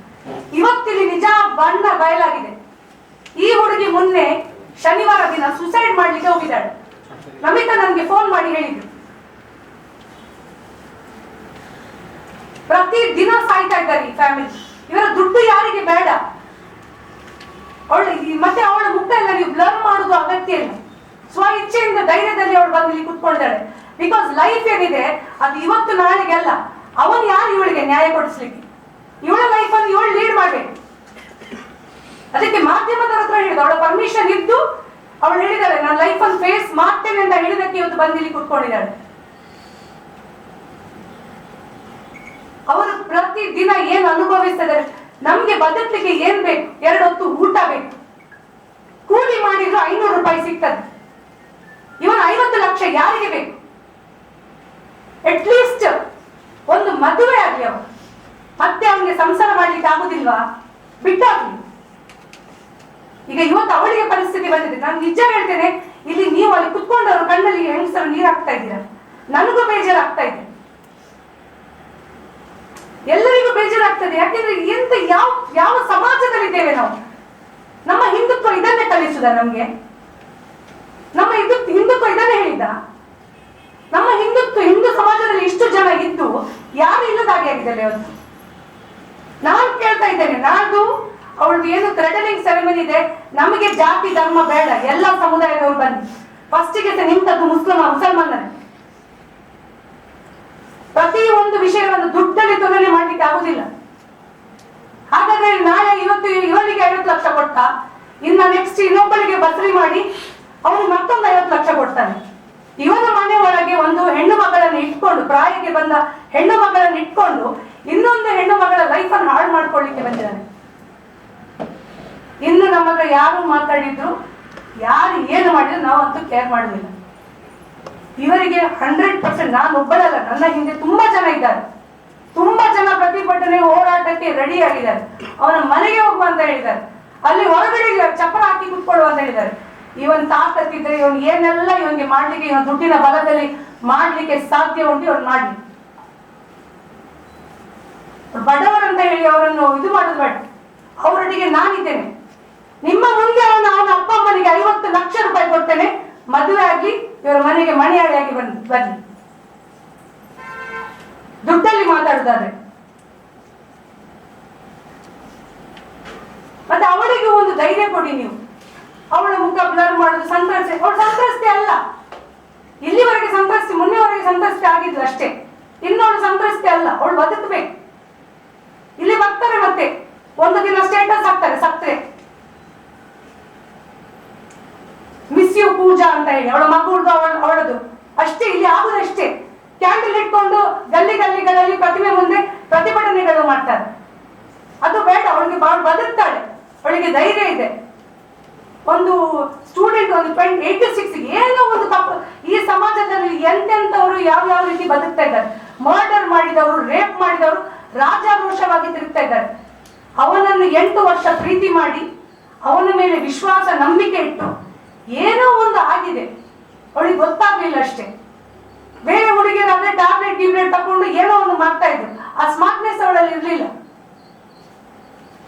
ಇವತ್ತಿಲ್ಲಿ ನಿಜ ಬಣ್ಣ ಬಯಲಾಗಿದೆ. ಈ ಹುಡುಗಿ ಮೊನ್ನೆ ಶನಿವಾರ ದಿನ ಸುಸೈಡ್ ಮಾಡ್ಲಿಕ್ಕೆ ಹೋಗಿದ್ದಾಳೆ. ನಮಿತಾ ನನ್ಗೆ ಫೋನ್ ಮಾಡಿ ಹೇಳಿದ್ರು. ಪ್ರತಿ ದಿನ ಸಾಯ್ತಾ ಇದ್ದಾರೆ ಈ ಫ್ಯಾಮಿಲಿ ಇವರ ದುಡ್ಡು ಯಾರಿಗೆ ಬೇಡ? ಅವಳು ಮತ್ತೆ ಅವಳ ಮುಖ ಎಲ್ಲ ನೀವು ಬ್ಲರ್ ಮಾಡುದು ಅಗತ್ಯ ಇಲ್ಲ ಸ್ವ ಇಚ್ಛೆಯಿಂದ, ಧೈರ್ಯದಲ್ಲಿ ಅವಳು ಬಂದು ಇಲ್ಲಿ ಕುತ್ಕೊಂಡಿದ್ದಾಳೆ. ಬಿಕಾಸ್ ಲೈಫ್ ಏನಿದೆ ಅದು ಇವತ್ತು ನಾಳೆಗೆ ಅಲ್ಲ. ಅವನು ಯಾರು ಇವಳಿಗೆ ನ್ಯಾಯ ಕೊಡಿಸ್ಲಿಕ್ಕೆ? ಇವಳ ಲೈಫ್ ಅಲ್ಲಿ ಇವಳು ಲೀಡ್ ಮಾಡ್ಬೇಕು. ಅದಕ್ಕೆ ಮಾಧ್ಯಮದವ್ರ ಹತ್ರ ಹೇಳಿದ ಅವಳ ಪರ್ಮಿಷನ್ ಇದ್ದು ಅವಳು ಹೇಳಿದಾಳೆ ನಾನು ಲೈಫ್ ಅನ್ನು ಫೇಸ್ ಮಾಡ್ತೇನೆ ಅಂತ ಹೇಳಿದಕ್ಕೆ ಇವತ್ತು ಬಂದು ಇಲ್ಲಿ ಕುತ್ಕೊಂಡಿದ್ದಾಳೆ. ಅವರು ಪ್ರತಿ ದಿನ ಏನು ಅನುಭವಿಸ್ತಿದ್ದಾರೆ ನಮ್ಗೆ ಬದುಕಲಿಕ್ಕೆ ಏನ್ ಬೇಕು? ಎರಡು ಹೊತ್ತು ಊಟ ಬೇಕು. ಕೂಲಿ ಮಾಡಿದ್ರು ಐನೂರು ರೂಪಾಯಿ ಸಿಗ್ತದೆ. ಇವನ್ ಐವತ್ತು ಲಕ್ಷ ಯಾರಿಗೆ ಬೇಕು? ಅಟ್ಲೀಸ್ಟ್ ಒಂದು ಮದುವೆ ಆಗ್ಲಿ ಅವನು. ಮತ್ತೆ ಅವನಿಗೆ ಸಂಸಾರ ಮಾಡ್ಲಿಕ್ಕೆ ಆಗುದಿಲ್ವಾ? ಬಿಟ್ಟಾಗ್ಲಿ. ಈಗ ಇವತ್ತು ಅವಳಿಗೆ ಪರಿಸ್ಥಿತಿ ಬಂದಿದೆ. ನಾನು ನಿಜ ಹೇಳ್ತೇನೆ, ಇಲ್ಲಿ ನೀವು ಅಲ್ಲಿ ಕುತ್ಕೊಂಡವರು ಕಣ್ಣಲ್ಲಿ ಹೆಂಗಸರು ನೀರು ಹಾಕ್ತಾ ಇದ್ದೀರಾ? ನನಗೂ ಬೇಜಾರಾಗ್ತಾ ಇದೆ. ಎಲ್ಲರಿಗೂ ಬೇಜಾರಾಗ್ತದೆ ಯಾಕೆಂದ್ರೆ ಎಂತ ಯಾವ ಯಾವ ಸಮಾಜದಲ್ಲಿದ್ದೇವೆ ನಾವು? ನಮ್ಮ ಹಿಂದುತ್ವ ಇದನ್ನೇ ಕಲಿಸುದ ನಮ್ಗೆ. ನಮ್ಮ ಇದು ಹಿಂದುತ್ವ ಇದನ್ನೇ ಹೇಳಿದ. ನಮ್ಮ ಹಿಂದುತ್ವ ಹಿಂದೂ ಸಮಾಜದಲ್ಲಿ ಇಷ್ಟು ಜನ ಇದ್ದು ಯಾರು ಇಲ್ಲದ ಹಾಗೆ ಆಗಿದ್ದಾರೆ ಅವತ್ತು ನಾನು ಕೇಳ್ತಾ ಇದ್ದೇನೆ ನಾಡ್ದು ಅವಳದು ಏನು ಥ್ರೆಟನಿಂಗ್ ಸೆರೆಮನಿ ಇದೆ. ನಮಗೆ ಜಾತಿ, ಧರ್ಮ ಬೇಡ, ಎಲ್ಲ ಸಮುದಾಯದವರು ಬನ್ನಿ. ಫಸ್ಟಿಗೆ ನಿಂತದ್ದು ಮುಸ್ಲಿಮ, ಮುಸಲ್ಮಾನರೇ. ಪ್ರತಿ ಒಂದು ವಿಷಯವನ್ನು ದುಡ್ಡಲ್ಲಿ ತೊಂದರೆ ಮಾಡ್ಲಿಕ್ಕೆ ಆಗುದಿಲ್ಲ. ಹಾಗಾದ್ರೆ ನಾಳೆ ಇವತ್ತು ಇವರಿಗೆ ಐವತ್ತು ಲಕ್ಷ ಕೊಟ್ಟ ಇನ್ನ ನೆಕ್ಸ್ಟ್ ಇನ್ನೊಬ್ಬಳಿಗೆ ಬಸರಿ ಮಾಡಿ ಅವನು ಮತ್ತೊಂದು ಐವತ್ತು ಲಕ್ಷ ಕೊಡ್ತಾನೆ ಇವನ ಮನೆ ಒಳಗೆ ಒಂದು ಹೆಣ್ಣು ಮಗಳನ್ನು ಇಟ್ಕೊಂಡು, ಪ್ರಾಯಕ್ಕೆ ಬಂದ ಹೆಣ್ಣು ಮಗಳನ್ನು ಇಟ್ಕೊಂಡು ಇನ್ನೊಂದು ಹೆಣ್ಣು ಮಗಳ ಲೈಫ್ ಅನ್ನು ಹಾಳು ಮಾಡ್ಕೊಳ್ಳಿಕ್ಕೆ ಬಂದಿದ್ದಾನೆ. ಇನ್ನು ನಮ್ಮ ಹತ್ರ ಯಾರು ಮಾತಾಡಿದ್ರು, ಯಾರು ಏನು ಮಾಡಿದ್ರು ನಾವಂತೂ ಕೇರ್ ಮಾಡಲಿಲ್ಲ ಇವರಿಗೆ ಹಂಡ್ರೆಡ್ ಪರ್ಸೆಂಟ್ ನಾನು ಒಬ್ಬಳಲ್ಲ, ನನ್ನ ಹಿಂದೆ ತುಂಬಾ ಜನ ಇದ್ದಾರೆ. ತುಂಬಾ ಜನ ಪ್ರತಿಭಟನೆ ಹೋರಾಟಕ್ಕೆ ರೆಡಿ ಆಗಿದ್ದಾರೆ. ಅವರ ಮನೆಗೆ ಹೋಗುವ ಅಂತ ಹೇಳಿದ್ದಾರೆ. ಅಲ್ಲಿ ಹೊರಗಡೆ ಚಪ್ಪರ ಹಾಕಿ ಕುತ್ಕೊಳ್ಳುವ ಅಂತ ಹೇಳಿದ್ದಾರೆ. ಇವನ್ ತಾಕತ್ತಿದ್ರೆ ಇವನ್ ಏನೆಲ್ಲ ಇವನ್ಗೆ ಮಾಡ್ಲಿಕ್ಕೆ, ಇವನ್ ದುಡ್ಡಿನ ಬಲದಲ್ಲಿ ಮಾಡ್ಲಿಕ್ಕೆ ಸಾಧ್ಯ ಉಂಟು ಇವನ್ ಮಾಡ್ಲಿ. ಬಡವರಂತ ಹೇಳಿ ಅವರನ್ನು ಇದು ಮಾಡುದು ಬೇಡ. ಅವರೊಟ್ಟಿಗೆ ನಾನಿದ್ದೇನೆ. ನಿಮ್ಮ ಮುಂದೆ ಅವನ ಅವನ ಅಪ್ಪ ಅಮ್ಮನಿಗೆ ಐವತ್ತು ಲಕ್ಷ ರೂಪಾಯಿ ಕೊಡ್ತೇನೆ. ಮದುವೆ ಆಗಿ ಇವರ ಮನೆಗೆ ಮನೆಯಾಳಿಯಾಗಿ ಬಂದು ಬನ್ನಿ ದುಡ್ಡಲ್ಲಿ ಮಾತಾಡ್ತಾರೆ ಮತ್ತೆ ಅವಳಿಗೆ ಒಂದು ಧೈರ್ಯ ಕೊಡಿ ನೀವು. ಅವಳ ಮುಖ ಬ್ಲರ್ ಮಾಡುದು ಸಂತ್ರಸ್ತೆ, ಅವಳು ಸಂತ್ರಸ್ತೆ ಅಲ್ಲ. ಇಲ್ಲಿವರೆಗೆ ಸಂತ್ರಸ್ತೆ, ಮೊನ್ನೆವರೆಗೆ ಸಂತ್ರಸ್ತೆ ಆಗಿದ್ಲು ಅಷ್ಟೇ. ಇನ್ನು ಅವಳು ಸಂತ್ರಸ್ತೆ ಅಲ್ಲ, ಅವಳು ಬದುಕಬೇಕು. ಇಲ್ಲಿ ಬರ್ತಾರೆ ಮತ್ತೆ. ಒಂದು ದಿನ ಸ್ಟೇಟಸ್ ಹಾಕ್ತಾರೆ ಸತ್ರೆ ಮಿಸ್ ಯು ಪೂಜಾ ಅಂತ ಹೇಳಿ, ಅವಳ ಮಗುಳ್ದು, ಅವಳ, ಅವಳದು. ಅಷ್ಟೇ, ಇಲ್ಲಿ ಆಗುದಷ್ಟೇ. ಕ್ಯಾಂಡಲ್ ಇಟ್ಕೊಂಡು ಗಲ್ಲಿ ಗಲ್ಲಿಗಳಲ್ಲಿ ಪ್ರತಿಮೆ ಮುಂದೆ ಪ್ರತಿಭಟನೆಗಳು ಮಾಡ್ತಾರೆ. ಅದು ಬೇಡ, ಅವಳಿಗೆ ಬದುಕ್ತಾಳೆ. ಅವಳಿಗೆ ಧೈರ್ಯ ಇದೆ. ಒಂದು ಸ್ಟೂಡೆಂಟ್ ಒಂದು ಟ್ವೆಂಟಿ ಏಯ್ಟಿ ಸಿಕ್ಸ್ ಏನೋ ಒಂದು ತಪ್ಪು. ಈ ಸಮಾಜದಲ್ಲಿ ಎಂತೆಂಥವರು ಯಾವ ಯಾವ ರೀತಿ ಬದುಕ್ತಾ ಇದ್ದಾರೆ? ಮರ್ಡರ್ ಮಾಡಿದವರು ರೇಪ್ ಮಾಡಿದವರು, ರಾಜಾರೋಷವಾಗಿ ತಿರುಗ್ತಾ ಇದ್ದಾರೆ. ಅವನನ್ನು ಎಂಟು ವರ್ಷ ಪ್ರೀತಿ ಮಾಡಿ, ಅವನ ಮೇಲೆ ವಿಶ್ವಾಸ, ನಂಬಿಕೆ ಇಟ್ಟು ಏನೋ ಒಂದು ಆಗಿದೆ. ಅವಳಿಗೆ ಗೊತ್ತಾಗ್ಲಿಲ್ಲ ಅಷ್ಟೇ. ಬೇರೆ ಹುಡುಗಿಯರಾದ್ರೆ ಟ್ಯಾಬ್ಲೆಟ್ ಟ್ಯೂಬ್ಲೆಟ್ ತಗೊಂಡು ಏನೋ ಒಂದು ಮಾಡ್ತಾ ಇದ್ರು. ಆ ಸ್ಮಾರ್ಟ್ನೆಸ್ ಅವಳಲ್ಲಿ ಇರ್ಲಿಲ್ಲ.